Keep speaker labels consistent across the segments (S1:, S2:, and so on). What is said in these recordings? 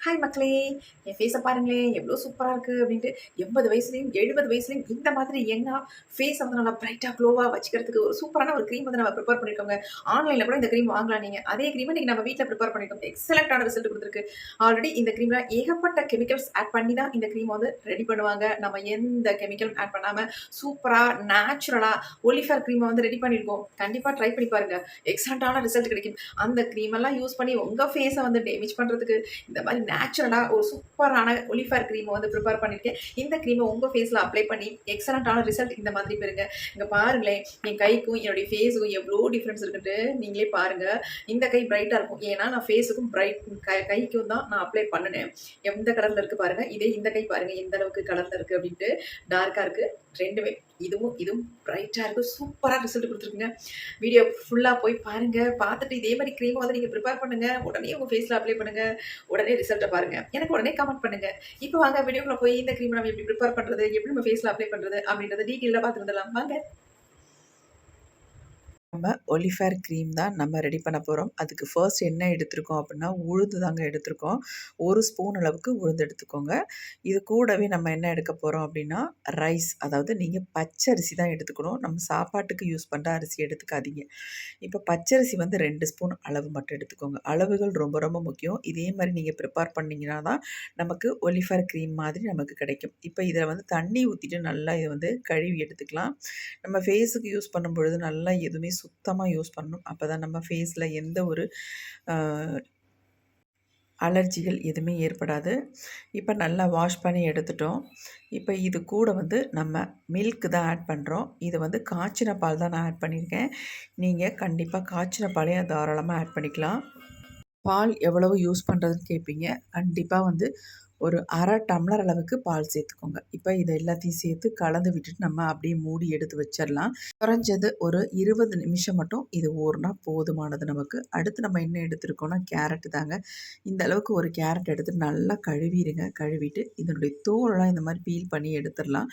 S1: Hi மக்களே. என் ஃபேஸை பாருங்களேன் எவ்வளோ சூப்பராக இருக்குது அப்படின்ட்டு எண்பது வயசுலேயும் எழுபது வயசுலேயும் இந்த மாதிரி எங்காக ஃபேஸை வந்து நல்லா ப்ரைட்டாக க்ளோவாக வச்சுக்கிறதுக்கு ஒரு சூப்பரான ஒரு க்ரீம் வந்து நம்ம ப்ரிப்பேர் பண்ணியிருக்கோங்க ஆன்லைனில் கூட இந்த க்ரீம் வாங்கலாம் நீங்கள் அதே க்ரீமை நீங்கள் நம்ம வீட்டில் ப்ரிப்பேர் பண்ணியிருக்கோம் எக்ஸலண்ட்டான ரிசல்ட் கொடுத்துருக்கு. ஆல்ரெடி இந்த க்ரீமில் ஏகப்பட்ட கெமிக்கல்ஸ் ஆட் பண்ணி தான் இந்த க்ரீம் வந்து ரெடி பண்ணுவாங்க. நம்ம எந்த கெமிக்கலும் ஆட் பண்ணாமல் சூப்பராக நேச்சுரலாக ஒலிஃபர் க்ரீமை வந்து ரெடி பண்ணியிருக்கோம் கண்டிப்பாக ட்ரை பண்ணி பாருங்கள் எக்ஸலண்ட்டான ரிசல்ட் கிடைக்கும் அந்த க்ரீமெல்லாம் யூஸ் பண்ணி உங்கள் ஃபேஸை வந்து டேமேஜ் பண்ணுறதுக்கு இந்த மாதிரி நேச்சுரலாக ஒரு சூப்பரான ஒலிஃபேர் க்ரீமை வந்து ப்ரிப்பேர் பண்ணியிருக்கேன் இந்த க்ரீமை உங்கள் ஃபேஸில் அப்ளை பண்ணி எக்ஸலண்ட்டான ரிசல்ட் இந்த மாதிரி பெறுங்க. இங்கே பாருங்களேன் என் கைக்கும் என்னுடைய ஃபேஸுக்கும் எவ்வளோ டிஃப்ரென்ஸ் இருக்குன்ட்டு நீங்களே பாருங்கள் இந்த கை பிரைட்டாக இருக்கும். ஏன்னா நான் ஃபேஸுக்கும் பிரைட் கை கைக்கும் தான் நான் அப்ளை பண்ணினேன். எந்த கலரில் இருக்குது பாருங்கள் இதே இந்த கை பாருங்கள் எந்த அளவுக்கு கலரில் இருக்குது அப்படின்ட்டு டார்க்காக இருக்குது ரெண்டுமே. இதுவும் இதுவும் பிரைட்டாக இருக்கும். சூப்பராக ரிசல்ட் கொடுத்துருக்குங்க. வீடியோ ஃபுல்லாக போய் பாருங்கள் பார்த்துட்டு இதே மாதிரி க்ரீமை வந்து நீங்கள் ப்ரிப்பேர் பண்ணுங்கள் உடனே உங்கள் ஃபேஸில் அப்ளை பண்ணுங்கள் உடனே ரிசல்ட்டை பாருங்கள் எனக்கு உடனே கமெண்ட் பண்ணுங்கள் இப்போ வாங்க வீடியோக்குள்ளே போய் இந்த க்ரீமை நம்ம எப்படி ப்ரிப்பேர் பண்ணுறது எப்படி நம்ம ஃபேஸில் அப்ளை பண்ணுறது அப்படின்றத டீட்டெயிலாக பார்த்து வந்துடலாம். வாங்க.
S2: நம்ம ஒலிஃபேர் க்ரீம் தான் நம்ம ரெடி பண்ண போகிறோம் அதுக்கு ஃபர்ஸ்ட் என்ன எடுத்திருக்கோம் அப்படின்னா உளுந்து தாங்க எடுத்திருக்கோம். ஒரு ஸ்பூன் அளவுக்கு உளுந்து எடுத்துக்கோங்க. இது கூடவே நம்ம என்ன எடுக்க போகிறோம் அப்படின்னா ரைஸ் அதாவது நீங்கள் பச்சரிசி தான் எடுத்துக்கணும். நம்ம சாப்பாட்டுக்கு யூஸ் பண்ணுற அரிசி எடுத்துக்காதீங்க. இப்போ பச்சரிசி வந்து ரெண்டு ஸ்பூன் அளவு மட்டும் எடுத்துக்கோங்க. அளவுகள் ரொம்ப ரொம்ப முக்கியம். இதே மாதிரி நீங்கள் ப்ரிப்பேர் பண்ணிங்கன்னா தான் நமக்கு ஒலிஃபேர் க்ரீம் மாதிரி நமக்கு கிடைக்கும். இப்போ இதில் வந்து தண்ணி ஊற்றிட்டு நல்லா இதை வந்து கழுவி எடுத்துக்கலாம். நம்ம ஃபேஸுக்கு யூஸ் பண்ணும் பொழுது நல்லா எதுவுமே சுத்தமாக யூஸ் பண்ணணும். அப்போ தான் நம்ம ஃபேஸில் எந்த ஒரு அலர்ஜிகள் எதுவுமே ஏற்படாது. இப்போ நல்லா வாஷ் பண்ணி எடுத்துட்டோம். இப்போ இது கூட வந்து நம்ம மில்க் தான் ஆட் பண்ணுறோம் இது வந்து காய்ச்சின பால் தான் நான் ஆட் பண்ணியிருக்கேன். நீங்கள் கண்டிப்பாக காய்ச்சின பாலையும் தாராளமாக ஆட் பண்ணிக்கலாம். பால் எவ்வளவு யூஸ் பண்ணுறதுன்னு கேட்பீங்க கண்டிப்பாக வந்து ஒரு அரை டம்ளர் அளவுக்கு பால் சேர்த்துக்கோங்க. இப்போ இதை எல்லாத்தையும் சேர்த்து கலந்து விட்டுட்டு நம்ம அப்படியே மூடி எடுத்து வச்சிடலாம். குறைஞ்சது ஒரு இருபது நிமிஷம் மட்டும் இது ஊறினா போதுமானது நமக்கு. அடுத்து நம்ம என்ன எடுத்துருக்கோம்னா கேரட் தாங்க. இந்த அளவுக்கு ஒரு கேரட் எடுத்து நல்லா கழுவிடுங்க. கழுவிட்டு இதனுடைய தோலெல்லாம் இந்த மாதிரி பீல் பண்ணி எடுத்துடலாம்.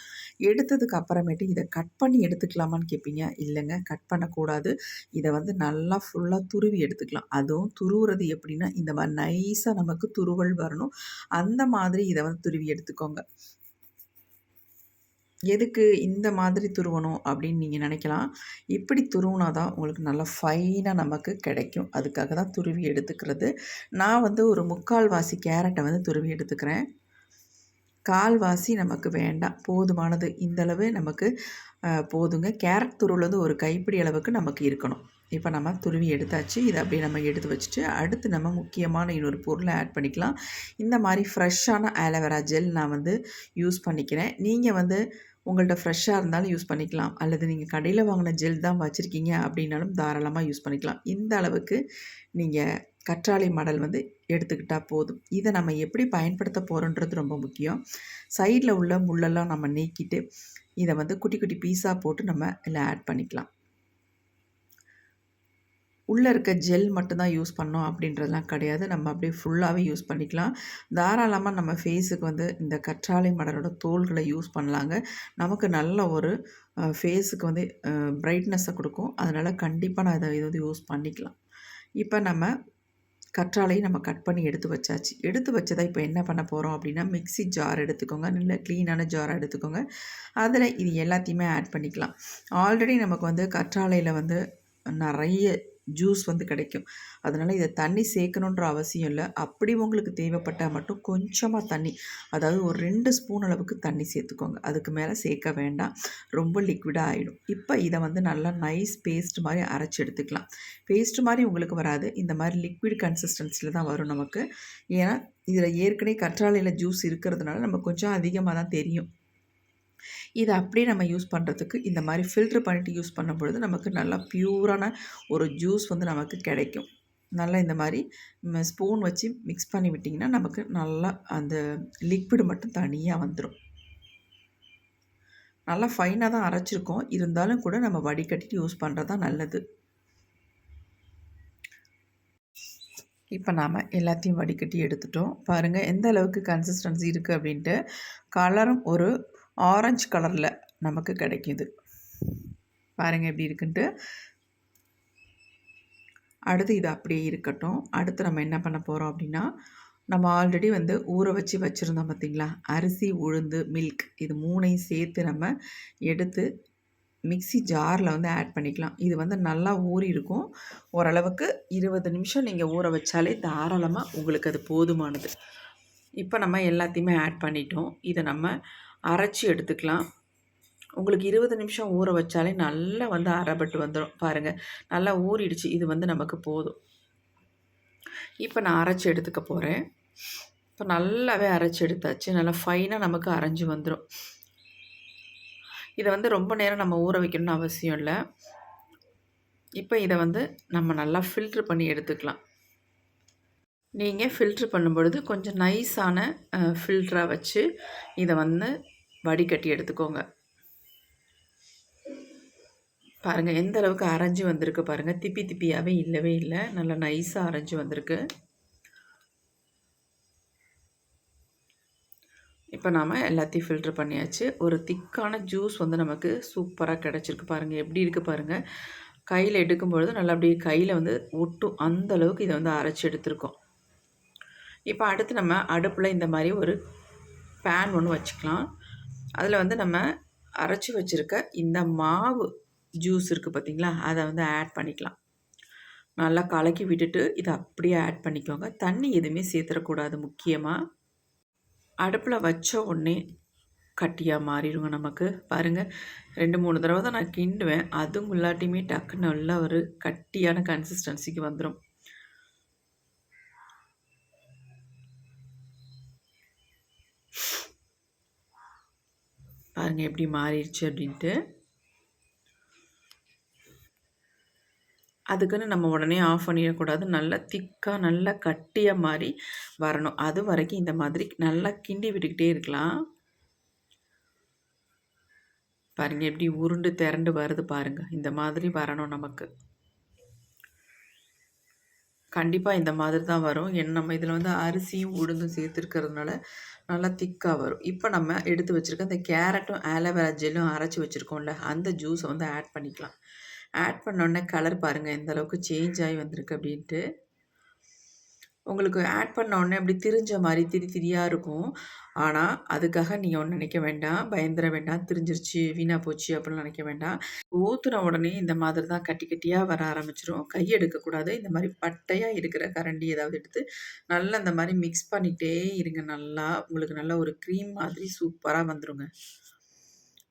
S2: எடுத்ததுக்கு அப்புறமேட்டு இதை கட் பண்ணி எடுத்துக்கலாமான்னு கேட்பீங்க இல்லைங்க. கட் பண்ணக்கூடாது. இதை வந்து நல்லா ஃபுல்லாக துருவி எடுத்துக்கலாம். அதுவும் துருவுறது எப்படின்னா இந்த மாதிரி நைஸாக நமக்கு துருவல் வரணும். அந்த மாதிரி மாதிரி இதை வந்து துருவி எடுத்துக்கோங்க. எதுக்கு இந்த மாதிரி துருவணும் அப்படின்னு நீங்கள் நினைக்கலாம். இப்படி துருவினா தான் உங்களுக்கு நல்லா ஃபைனாக நமக்கு கிடைக்கும். அதுக்காக தான் துருவி எடுத்துக்கிறது. நான் வந்து ஒரு முக்கால் வாசி கேரட்டை வந்து துருவி எடுத்துக்கிறேன். கால்வாசி நமக்கு வேண்டாம். போதுமானது. இந்தளவு நமக்கு போதுங்க. கேரட் துருவில் வந்து ஒரு கைப்பிடி அளவுக்கு நமக்கு இருக்கணும். இப்போ நம்ம துருவி எடுத்தாச்சு. இதை அப்படியே நம்ம எடுத்து வச்சுட்டு அடுத்து நம்ம முக்கியமான இன்னொரு பொருளை ஆட் பண்ணிக்கலாம். இந்த மாதிரி ஃப்ரெஷ்ஷான ஆலோவேரா ஜெல் நான் வந்து யூஸ் பண்ணிக்கிறேன். நீங்கள் வந்து உங்கள்கிட்ட ஃப்ரெஷ்ஷாக இருந்தாலும் யூஸ் பண்ணிக்கலாம். அல்லது நீங்கள் கடையில் வாங்கின ஜெல் தான் வச்சுருக்கீங்க அப்படின்னாலும் தாராளமாக யூஸ் பண்ணிக்கலாம். இந்த அளவுக்கு நீங்கள் கற்றாழை மடல் வந்து எடுத்துக்கிட்டால் போதும். இதை நம்ம எப்படி பயன்படுத்த போகிறோன்றது ரொம்ப முக்கியம். சைடில் உள்ள முள்ளெல்லாம் நம்ம நீக்கிட்டு இதை வந்து குட்டி குட்டி பீஸாக போட்டு நம்ம இதில் ஆட் பண்ணிக்கலாம். உள்ளே இருக்க ஜெல் மட்டும்தான் யூஸ் பண்ணோம் அப்படின்றதுலாம் கிடையாது. நம்ம அப்படியே ஃபுல்லாகவே யூஸ் பண்ணிக்கலாம். தாராளமாக நம்ம ஃபேஸுக்கு வந்து இந்த கற்றாழை மலரோட தோள்களை யூஸ் பண்ணலாங்க. நமக்கு நல்ல ஒரு ஃபேஸுக்கு வந்து பிரைட்னஸை கொடுக்கும். அதனால் கண்டிப்பாக நான் இதை இது வந்து யூஸ் பண்ணிக்கலாம். இப்போ நம்ம கற்றாழையும் நம்ம கட் பண்ணி எடுத்து வச்சாச்சு. எடுத்து வச்சதை இப்போ என்ன பண்ண போகிறோம் அப்படின்னா மிக்சி ஜார் எடுத்துக்கோங்க. நல்ல க்ளீனான ஜார் எடுத்துக்கோங்க. அதில் இது எல்லாத்தையுமே ஆட் பண்ணிக்கலாம். ஆல்ரெடி நமக்கு வந்து கற்றாழையில் வந்து நிறைய ஜூஸ் வந்து கிடைக்கும். அதனால் இதை தண்ணி சேர்க்கணுன்ற அவசியம் இல்லை. அப்படி உங்களுக்கு தேவைப்பட்டால் மட்டும் கொஞ்சமாக தண்ணி அதாவது ஒரு ரெண்டு ஸ்பூன் அளவுக்கு தண்ணி சேர்த்துக்கோங்க. அதுக்கு மேலே சேர்க்க வேண்டாம். ரொம்ப லிக்விடாக ஆகிடும் இப்போ இதை வந்து நல்லா நைஸ் பேஸ்ட் மாதிரி அரைச்சி எடுத்துக்கலாம். பேஸ்ட் மாதிரி உங்களுக்கு வராது. இந்த மாதிரி லிக்விட் கன்சிஸ்டன்சியில் தான் வரும் நமக்கு. ஏன்னா இதில் ஏற்கனவே கற்றாழையில் ஜூஸ் இருக்கிறதுனால நம்ம கொஞ்சம் அதிகமாக தான் தெரியும். இதை அப்படியே நம்ம யூஸ் பண்ணுறதுக்கு இந்த மாதிரி ஃபில்ட்ரு பண்ணிவிட்டு யூஸ் பண்ணும் பொழுது நமக்கு நல்லா ப்யூரான ஒரு ஜூஸ் வந்து நமக்கு கிடைக்கும். நல்லா இந்த மாதிரி ஸ்பூன் வச்சு மிக்ஸ் பண்ணி விட்டிங்கன்னா நமக்கு நல்லா அந்த லிக்விடு மட்டும் தனியாக வந்துடும் நல்லா ஃபைனாக தான் அரைச்சிருக்கோம். இருந்தாலும் கூட நம்ம வடிகட்டிட்டு யூஸ் பண்ணுறது தான் நல்லது. இப்போ நாம் எல்லாத்தையும் வடிகட்டி எடுத்துட்டோம். பாருங்கள் எந்த அளவுக்கு கன்சிஸ்டன்சி இருக்குது அப்படின்ட்டு. கலரும் ஒரு ஆரஞ்சு கலரில் நமக்கு கிடைக்கிது. பாருங்கள் எப்படி இருக்குன்ட்டு. அடுத்து இது அப்படியே இருக்கட்டும். அடுத்து நம்ம என்ன பண்ண போகிறோம் அப்படின்னா நம்ம ஆல்ரெடி வந்து ஊற வச்சு வச்சுருந்தோம் பார்த்திங்களா அரிசி உளுந்து மில்க் இது மூணையும் சேர்த்து நம்ம எடுத்து மிக்ஸி ஜாரில் வந்து ஆட் பண்ணிக்கலாம். இது வந்து நல்லா ஊறி இருக்கும். ஓரளவுக்கு இருபது நிமிஷம் நீங்கள் ஊற வச்சாலே தாராளமாக உங்களுக்கு அது போதுமானது. இப்போ நம்ம எல்லாத்தையுமே ஆட் பண்ணிட்டோம். இதை நம்ம அரைச்சி எடுத்துக்கலாம். உங்களுக்கு இருபது நிமிஷம் ஊற வச்சாலே நல்லா வந்து அரைப்பட்டு வந்துடும் பாருங்கள் நல்லா ஊறிடுச்சு. இது வந்து நமக்கு போதும். இப்போ நான் அரைச்சி எடுத்துக்க போகிறேன் இப்போ நல்லாவே அரைச்சி எடுத்தாச்சு. நல்லா ஃபைனாக நமக்கு அரைஞ்சி வந்துடும் இதை வந்து ரொம்ப நேரம் நம்ம ஊற வைக்கணும்னு அவசியம் இல்லை. இப்போ இதை வந்து நம்ம நல்லா ஃபில்ட்ரு பண்ணி எடுத்துக்கலாம். நீங்கள் ஃபில்ட்ரு பண்ணும்பொழுது கொஞ்சம் நைஸான ஃபில்டராக வச்சு இதை வந்து வடிகட்டி எடுத்துக்கோங்க. பாருங்கள் எந்த அளவுக்கு அரைஞ்சி வந்திருக்கு பாருங்கள் திப்பி திப்பியாகவே இல்லவே இல்லை. நல்லா நைஸாக அரைஞ்சி வந்திருக்கு. இப்போ நாம் எல்லாத்தையும் ஃபில்ட்ரு பண்ணியாச்சு. ஒரு திக்கான ஜூஸ் வந்து நமக்கு சூப்பராக கிடச்சிருக்கு பாருங்கள் எப்படி இருக்குது பாருங்கள் கையில் எடுக்கும்பொழுது நல்லா அப்படியே கையில் வந்து ஒட்டும். அந்த அளவுக்கு இதை வந்து அரைச்சி எடுத்திருக்கோம். இப்போ அடுத்து நம்ம அடுப்பில் இந்த மாதிரி ஒரு பேன் ஒன்று வச்சுக்கலாம். அதில் வந்து நம்ம அரைச்சி வச்சுருக்க இந்த மாவு ஜூஸ் இருக்குது பார்த்திங்களா அதை வந்து ஆட் பண்ணிக்கலாம். நல்லா கலக்கி விட்டுட்டு இதை அப்படியே ஆட் பண்ணிக்கோங்க. தண்ணி எதுவுமே சேர்த்துடக்கூடாது முக்கியமாக அடுப்பில் வச்ச உடனே கட்டியாக மாறிடுங்க நமக்கு. பாருங்கள் ரெண்டு மூணு தடவை தான் நான் கிண்டுவேன். அதுவும் இல்லாட்டியுமே டக்குன்னு நல்ல ஒரு கட்டியான கன்சிஸ்டன்சிக்கு வந்துடும் பாருங்கள் எப்படி மாறிடுச்சு அப்படின்ட்டு. அதுக்குன்னு நம்ம உடனே ஆஃப் பண்ணிடக்கூடாது. நல்லா திக்காக நல்லா கட்டியாக மாதிரி வரணும். அது வரைக்கும் இந்த மாதிரி நல்லா கிண்டி விட்டுக்கிட்டே இருக்கலாம். பாருங்கள் எப்படி உருண்டு திரண்டு வருது பாருங்கள் இந்த மாதிரி வரணும் நமக்கு. கண்டிப்பாக இந்த மாதிரி தான் வரும். ஏன்னா நம்ம இதில் வந்து அரிசியும் உளுந்தும் சேர்த்துருக்கிறதுனால நல்லா திக்காக வரும். இப்போ நம்ம எடுத்து வச்சுருக்க இந்த கேரட்டும் ஆலோவேரா ஜெல்லும் அரைச்சி வச்சுருக்கோம்ல அந்த ஜூஸை வந்து ஆட் பண்ணிக்கலாம். ஆட் பண்ணோடனே கலர் பாருங்கள் எந்த அளவுக்கு சேஞ்ச் ஆகி வந்திருக்கு அப்படின்ட்டு. உங்களுக்கு ஆட் பண்ண உடனே அப்படி திரிஞ்ச மாதிரி திரி திரியாக இருக்கும். ஆனால் அதுக்காக நீங்கள் ஒன்று நினைக்க வேண்டாம். பயந்துட வேண்டாம். திரிஞ்சிருச்சு வீணாக போச்சு அப்படின்னு நினைக்க வேண்டாம். ஊற்றுன உடனே இந்த மாதிரி தான் கட்டி கட்டியாக வர ஆரம்பிச்சிடும் கை எடுக்கக்கூடாது இந்த மாதிரி பட்டையாக இருக்கிற கரண்டி ஏதாவது எடுத்து நல்லா இந்த மாதிரி மிக்ஸ் பண்ணிகிட்டே இருங்க. நல்லா உங்களுக்கு நல்லா ஒரு க்ரீம் மாதிரி சூப்பராக வந்துடுங்க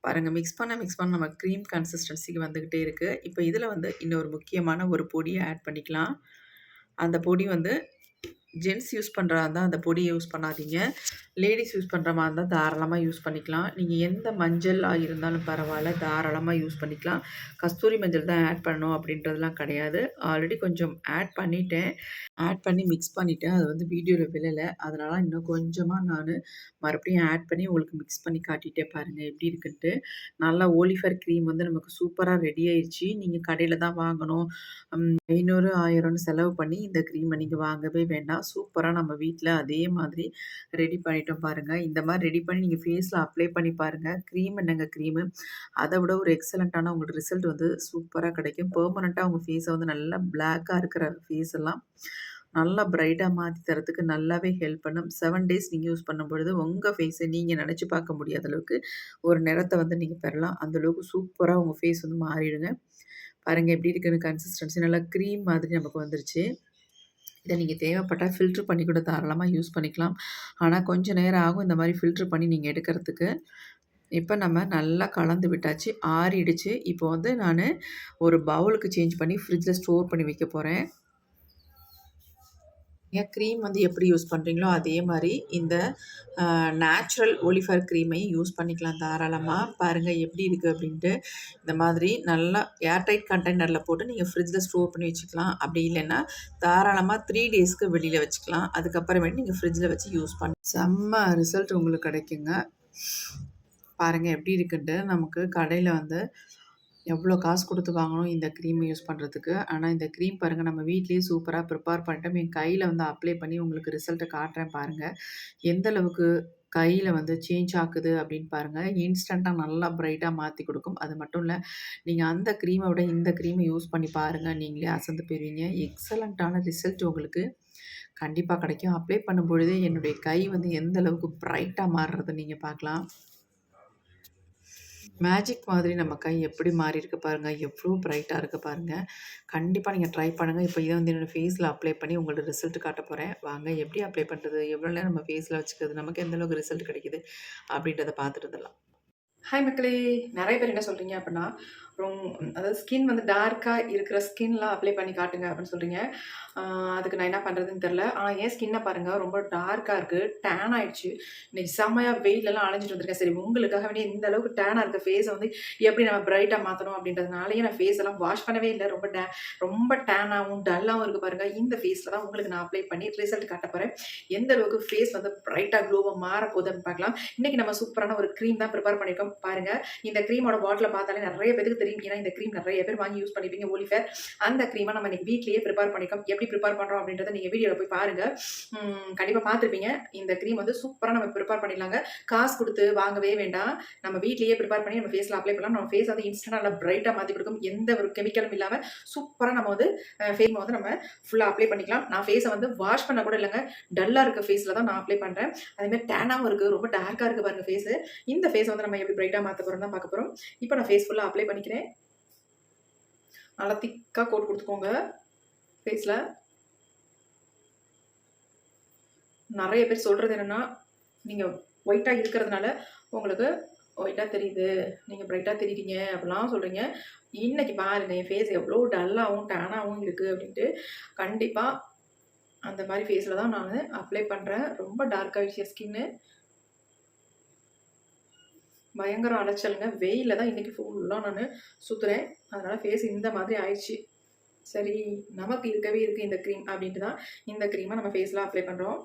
S2: பாருங்கள் மிக்ஸ் பண்ண மிக்ஸ் பண்ண நம்ம க்ரீம் கன்சிஸ்டன்சிக்கு வந்துக்கிட்டே இருக்குது இப்போ இதில் வந்து இன்னொரு முக்கியமான ஒரு பொடியை ஆட் பண்ணிக்கலாம். அந்த பொடி வந்து ஜென்ட்ஸ் யூஸ் பண்ணுறா இருந்தால் அந்த பொடியை யூஸ் பண்ணாதீங்க. லேடிஸ் யூஸ் பண்ணுற மாதிரி இருந்தால் தாராளமாக யூஸ் பண்ணிக்கலாம். நீங்கள் எந்த மஞ்சளாக இருந்தாலும் பரவாயில்ல தாராளமாக யூஸ் பண்ணிக்கலாம். கஸ்தூரி மஞ்சள் தான் ஆட் பண்ணணும் அப்படின்றதுலாம் கிடையாது. ஆல்ரெடி கொஞ்சம் ஆட் பண்ணிட்டேன். ஆட் பண்ணி மிக்ஸ் பண்ணிவிட்டேன் அது வந்து வீடியோவில் விழலை. அதனால் இன்னும் கொஞ்சமாக நான் மறுபடியும் ஆட் பண்ணி உங்களுக்கு மிக்ஸ் பண்ணி காட்டிகிட்டே பாருங்கள் எப்படி இருக்குன்ட்டு. நல்லா ஓலிஃபர் க்ரீம் வந்து நமக்கு சூப்பராக ரெடி ஆயிடுச்சு நீங்கள் கடையில் தான் வாங்கணும். ஐநூறு ஆயிரம்னு செலவு பண்ணி இந்த க்ரீமை நீங்கள் வாங்கவே வேண்டாம். சூப்பராக நம்ம வீட்டில் அதே மாதிரி ரெடி ஐட்டம் பாருங்கள் இந்த மாதிரி ரெடி பண்ணி நீங்கள் ஃபேஸில் அப்ளை பண்ணி பாருங்கள் க்ரீம் என்னங்க க்ரீமு அதை விட ஒரு எக்ஸலண்ட்டான உங்களுக்கு ரிசல்ட் வந்து சூப்பராக கிடைக்கும். பெர்மனண்ட்டாக உங்கள் ஃபேஸை வந்து நல்லா பிளாக்காக இருக்கிற ஃபேஸ் எல்லாம் நல்லா பிரைட்டாக மாற்றி தரத்துக்கு நல்லாவே ஹெல்ப் பண்ணும். செவன் டேஸ் நீங்கள் யூஸ் பண்ணும் பொழுது உங்கள் ஃபேஸை நீங்கள் நினச்சி பார்க்க முடியாத அளவுக்கு ஒரு நிறத்தை வந்து நீங்கள் பெறலாம். அந்தளவுக்கு சூப்பராக உங்கள் ஃபேஸ் வந்து மாறிடுங்க. பாருங்கள் எப்படி இருக்குன்னு கன்சிஸ்டன்சி நல்லா க்ரீம் மாதிரி நமக்கு வந்துருச்சு. இதை நீங்கள் தேவைப்பட்டால் ஃபில்ட்ரு பண்ணி கூட தாராளமாக யூஸ் பண்ணிக்கலாம். ஆனால் கொஞ்சம் நேரம் ஆகும் இந்த மாதிரி ஃபில்ட்ரு பண்ணி நீங்கள் எடுக்கிறதுக்கு. இப்போ நம்ம நல்லா கலந்து விட்டாச்சு ஆறிடுச்சு. இப்போ வந்து நான் ஒரு பவுலுக்கு சேஞ்ச் பண்ணி ஃப்ரிட்ஜில் ஸ்டோர் பண்ணி வைக்க போகிறேன் நீங்கள் க்ரீம் வந்து எப்படி யூஸ் பண்ணுறீங்களோ அதே மாதிரி இந்த நேச்சுரல் ஒலிஃபர் க்ரீமையும் யூஸ் பண்ணிக்கலாம் தாராளமாக பாருங்கள் எப்படி இருக்குது அப்படின்ட்டு. இந்த மாதிரி நல்லா ஏர்டைட் கண்டெய்னரில் போட்டு நீங்கள் ஃப்ரிட்ஜில் ஸ்டோர் பண்ணி வச்சுக்கலாம். அப்படி இல்லைன்னா தாராளமாக த்ரீ டேஸ்க்கு வெளியில் வச்சுக்கலாம். அதுக்கப்புறமேட்டு நீங்கள் ஃப்ரிட்ஜில் வச்சு யூஸ் பண்ண செம்ம ரிசல்ட் உங்களுக்கு கிடைக்குங்க. பாருங்கள் எப்படி இருக்குன்ட்டு. நமக்கு கடையில் வந்து எவ்வளோ காசு கொடுத்து வாங்கணும் இந்த க்ரீமை யூஸ் பண்ணுறதுக்கு ஆனால் இந்த க்ரீம் பாருங்கள் நம்ம வீட்லேயே சூப்பராக ப்ரிப்பேர் பண்ணிட்டோம். என் கையில் வந்து அப்ளை பண்ணி உங்களுக்கு ரிசல்ட்டை காட்டுறேன் பாருங்கள் எந்த அளவுக்கு கையில் வந்து சேஞ்ச் ஆகுது அப்படின்னு பாருங்கள் இன்ஸ்டண்ட்டாக நல்லா ப்ரைட்டாக மாற்றி கொடுக்கும். அது மட்டும் இல்லை நீங்கள் அந்த க்ரீமை விட இந்த க்ரீமை யூஸ் பண்ணி பாருங்கள் நீங்களே அசந்து போயிடுவீங்க எக்ஸலண்ட்டான ரிசல்ட் உங்களுக்கு கண்டிப்பாக கிடைக்கும். அப்ளை பண்ணும்பொழுதே என்னுடைய கை வந்து எந்த அளவுக்கு ப்ரைட்டாக மாறுறது நீங்கள் பார்க்கலாம். மேஜிக் மாதிரி நம்ம கை எப்படி மாறியிருக்கு பாருங்கள் எவ்வளோ ப்ரைட்டாக இருக்குது பாருங்கள் கண்டிப்பாக நீங்கள் ட்ரை பண்ணுங்கள் இப்போ இதை வந்து என்னோடய ஃபேஸில் அப்ளை பண்ணி உங்களோட ரிசல்ட் காட்ட போகிறேன் வாங்க எப்படி அப்ளை பண்ணுறது எவ்வளோ நேரம் நம்ம ஃபேஸில் வச்சுக்கிறது? நமக்கு எந்தளவுக்கு ரிசல்ட் கிடைக்குது? அப்படின்றத பார்த்துட்டு இருந்தலாம்
S1: ஹாய் மக்களே! நிறைய பேர் என்ன சொல்கிறீங்க அப்படின்னா ரொம் அதாவது ஸ்கின் வந்து டார்க்காக இருக்கிற ஸ்கின்லாம் அப்ளை பண்ணி காட்டுங்க அப்படின்னு சொல்கிறீங்க அதுக்கு நான் என்ன பண்ணுறதுன்னு தெரில ஆனால் என் ஸ்கின்னை பாருங்கள் ரொம்ப டார்க்காக இருக்குது டேன் ஆகிடுச்சு இன்னைக்கு செம்மையாக வெயிலெல்லாம் அலைஞ்சுட்டு வந்திருக்கேன். சரி உங்களுக்காக வேண்டிய இந்த அளவுக்கு டேனாக இருக்க ஃபேஸை வந்து எப்படி நம்ம பிரைட்டாக மாற்றணும் அப்படின்றதுனாலயே நான் ஃபேஸ் எல்லாம் வாஷ் பண்ணவே இல்லை. ரொம்ப டே ரொம்ப டேனாவும், டல்லாகவும் இருக்குது பாருங்கள் இந்த ஃபேஸில் தான் உங்களுக்கு நான் அப்ளை பண்ணி ரிசல்ட் காட்டப் போகிறேன் எந்த அளவுக்கு ஃபேஸ் வந்து பிரைட்டாக க்ளோவாக மாறப்போகுது போகுதுன்னு பார்க்கலாம். இன்றைக்கி நம்ம சூப்பரான ஒரு க்ரீம் தான் ப்ரிப்பேர் பண்ணியிருக்கோம். பாருங்கள் இந்த க்ரீமோட பாட்டில் பார்த்தாலே நிறைய பேருக்கு தெரியும். ஏன்னா இந்த கிரீம் நிறைய பேர் வாங்கி யூஸ் பண்ணிருப்பீங்க ஒலிஃபேர். அந்த க்ரீமை நம்ம இன்னைக்கு வீட்லேயே ப்ரிப்பேர் பண்ணிக்கோம் எப்படி ப்ரிப்பேர் பண்ணுறோம் அப்படின்றத நீங்கள் வீடியோவில் போய் பாருங்க. கண்டிப்பாக பார்த்துருப்பீங்க இந்த க்ரீம் வந்து சூப்பராக நம்ம ப்ரிப்பேர் பண்ணிடலாங்க. காசு கொடுத்து வாங்கவே வேண்டாம். நம்ம வீட்லேயே ப்ரிப்பேர் பண்ணி நம்ம ஃபேஸில் அப்ளை பண்ணலாம். நம்ம ஃபேஸ் வந்து இன்ஸ்டன்ட்டா நல்லா ப்ரைட்டாக மாற்றி கொடுக்கும் எந்த ஒரு கெமிக்கலும் இல்லாம சூப்பராக நம்ம வந்து ஃபேஸ் வந்து நம்ம ஃபுல்லாக அப்ளை பண்ணிக்கலாம். நான் ஃபேஸை வந்து வாஷ் பண்ண கூட இல்லைங்க டல்லாக இருக்க ஃபேஸில் தான் நான் அப்ளை பண்ணுறேன் அதேமாதிரி டேனாகவும் இருக்குது ரொம்ப டார்க்காக இருக்கு பாருங்கள் ஃபேஸு. இந்த ஃபேஸை வந்து நம்ம எப்படி ப்ரைட்டாக மாற்ற போகிறோம் தான் பார்க்க போகிறோம் இப்போ நான் ஃபேஸ் ஃபுல்லாக அப்ளை பண்ணிக்கிறேன். நல்லா திக்காக கோட் கொடுத்துக்கோங்க ஃபேஸில் நிறைய பேர் சொல்கிறது என்னன்னா, நீங்கள் ஒயிட்டாக இருக்கிறதுனால உங்களுக்கு ஒயிட்டாக தெரியுது. நீங்கள் ப்ரைட்டாக தெரியுறீங்க அப்படிலாம் சொல்கிறீங்க இன்னைக்கு பாருங்கள் என் ஃபேஸ் எவ்வளோ டல்லாகவும் டேனாகவும் இருக்கு அப்படின்ட்டு. கண்டிப்பாக அந்த மாதிரி ஃபேஸில் தான் நான் அப்ளை பண்ணுறேன் ரொம்ப டார்க்காகிடுச்சு ஸ்கின்னு. பயங்கர அலைச்சலுங்க வெயில்ல தான் இன்னைக்கு ஃபுல்லா நானு சுத்துறேன். அதனால ஃபேஸ் இந்த மாதிரி ஆயிடுச்சு. சரி நமக்கு இருக்கவே இருக்கு இந்த க்ரீம் அப்படின்ட்டு தான் இந்த க்ரீமை நம்ம ஃபேஸில் அப்ளை பண்றோம்.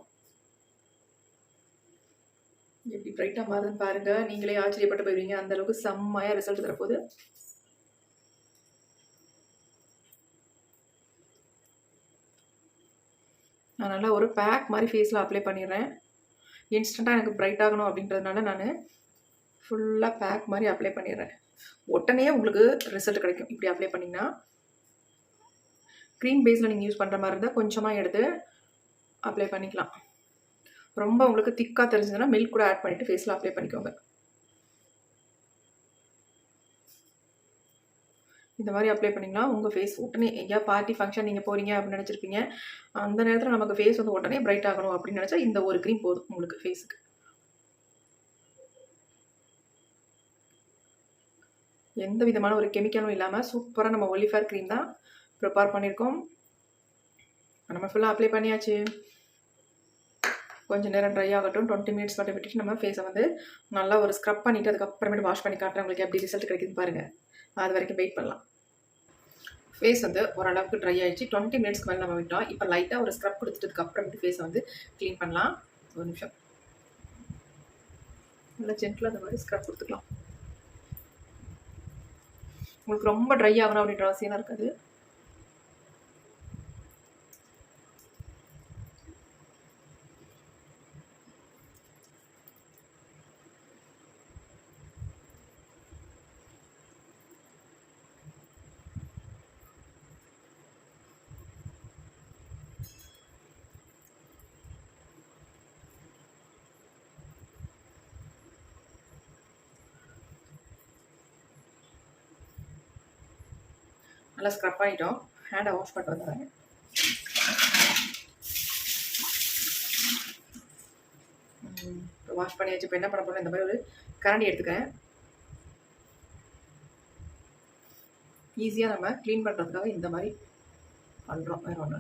S1: எப்படி பிரைட்டா மாறுதுன்னு பாருங்க. நீங்களே ஆச்சரியப்பட்டு போயிருவீங்க. அந்த அளவுக்கு செம்மையா ரிசல்ட் தரப்போகுது. நான் நல்லா ஒரு பேக் மாதிரி ஃபேஸ்ல அப்ளை பண்ணிடுறேன். இன்ஸ்டண்ட்டாக எனக்கு பிரைட் ஆகணும் அப்படின்றதுனால நானு ஃபுல்லாக பேக் மாதிரி அப்ளை பண்ணிடுறேன். உடனே உங்களுக்கு ரிசல்ட் கிடைக்கும். இப்படி அப்ளை பண்ணிங்கன்னா க்ரீம் பேஸில் நீங்கள் யூஸ் பண்ணுற மாதிரி இருந்தால் கொஞ்சமாக எடுத்து அப்ளை பண்ணிக்கலாம். ரொம்ப உங்களுக்கு திக்காக தெரிஞ்சதுன்னா மில்க் கூட ஆட் பண்ணிவிட்டு ஃபேஸில் அப்ளை பண்ணிக்கோங்க. இந்த மாதிரி அப்ளை பண்ணிங்கன்னா உங்கள் ஃபேஸ் உடனே எங்கேயா பார்ட்டி, ஃபங்க்ஷன் நீங்கள் போறீங்க அப்படின்னு நினச்சிருப்பீங்க அந்த நேரத்தில் நமக்கு ஃபேஸ் வந்து உடனே பிரைட் ஆகணும் அப்படின்னு நினச்சா இந்த ஒரு க்ரீம் போதும் உங்களுக்கு ஃபேஸுக்கு எந்த விதமான ஒரு கெமிக்கலும் இல்லாமல் சூப்பராக நம்ம ஒலிஃபேர் க்ரீம் தான் ப்ரிப்பேர் பண்ணியிருக்கோம். நம்ம ஃபுல்லாக அப்ளை பண்ணியாச்சு. கொஞ்சம் நேரம் ட்ரை ஆகட்டும். 20 மினிட்ஸ் மட்டும் விட்டுட்டு நம்ம ஃபேஸை வந்து நல்லா ஒரு ஸ்க்ரப் பண்ணிவிட்டு அதுக்கப்புறமேட்டு வாஷ் பண்ணி காட்டுறேன். உங்களுக்கு எப்படி ரிசல்ட் கிடைக்குதுன்னு பாருங்கள் அது வரைக்கும் வெயிட் பண்ணலாம். ஃபேஸ் வந்து ஓரளவுக்கு ட்ரை ஆகிடுச்சு டுவெண்ட்டி மினிட்ஸ்க்கு மேலே நம்ம விட்டோம். இப்போ லைட்டாக ஒரு ஸ்க்ரப் குடுத்துட்டதுக்கு அப்புறமேட்டு வந்து க்ளீன் பண்ணலாம். ஒரு நிமிஷம். நல்லா ஜென்டிலா அந்த மாதிரி ஸ்க்ரப் கொடுத்துக்கலாம் உங்களுக்கு ரொம்ப ட்ரை ஆகணும் அப்படின்ற அவசியம்லாம் இருக்காது. நல்லா ஸ்க்ரப் பண்ணிட்டோம். ஹேண்டை வாஷ் பண்ணிட்டு வந்துடுறேன். வாஷ் பண்ணியாச்சு. இப்போ என்ன பண்ண போறேன் இந்த மாதிரி ஒரு கரண்டி எடுத்துக்கிறேன். ஈஸியாக நம்ம க்ளீன் பண்ணுறதுக்காக இந்த மாதிரி பண்ணுறோம் வேறு ஒன்று